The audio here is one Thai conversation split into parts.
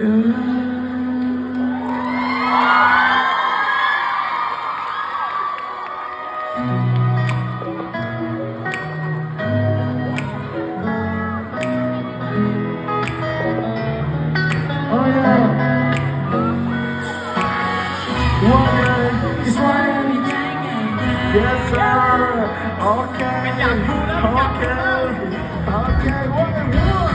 Yes sir. Okay. Okay. Okay. One,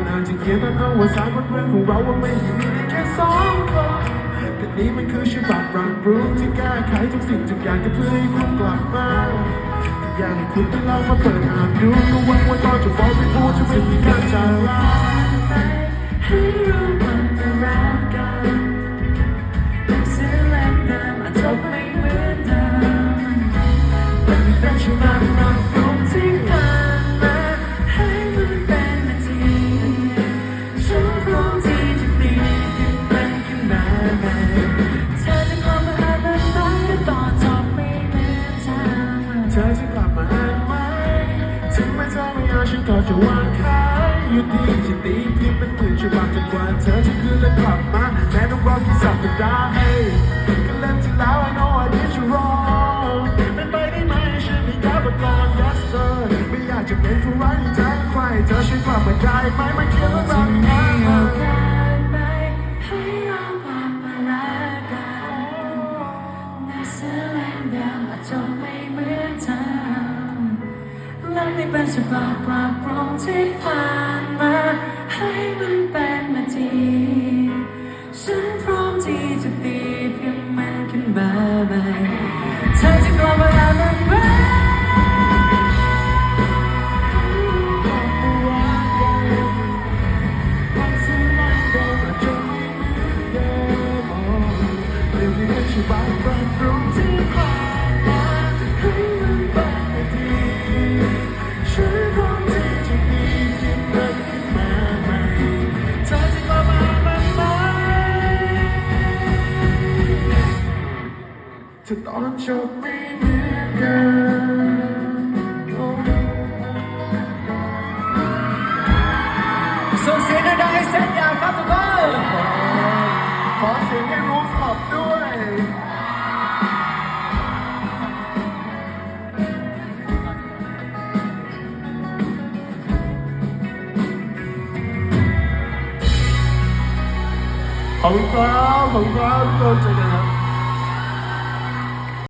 นอาจจะเขียนต้นเอาว่าสารบนเรื่องของเราว่าไม่ได้มีแค่สองคนแต่นี้มันคือฉบับปรับปรุงที่แก้ไขทุกสิ่งทุกอย่างก็เพื่อให้คุณกลับมาอยากให้คุณได้ลองมาเปิดอ่านดูก็หวังว่าตอนจะบอกไม่พูดจะไม่มีการจากลาให้รามันจะรักกันซื้อเล่มเดิมอาจจะไม่เหมือน กลับมาอ่านมันไหมตอนจบไม่เหมือนเดิมเธอจะกลับมาอ่านไหมถึงแม้เธอไม่เอาฉันก็จะวางขายอยู่ดีจะตีพิมพ์เป็นหมื่นฉบับจนกว่าเธอจะคืนและกลับมาแม้ต้องรอกี่สัปดาห์ให้ เธอช่วยกลับมาได้ไหมมาเขียนเรื่องราวนี้มาเป็นฉบับปราบปรองที่ผ่านมา xuống xí nơi đây sẽ chào các tụi con có xí cái mũ phật đuôi không có không có tôi chỉ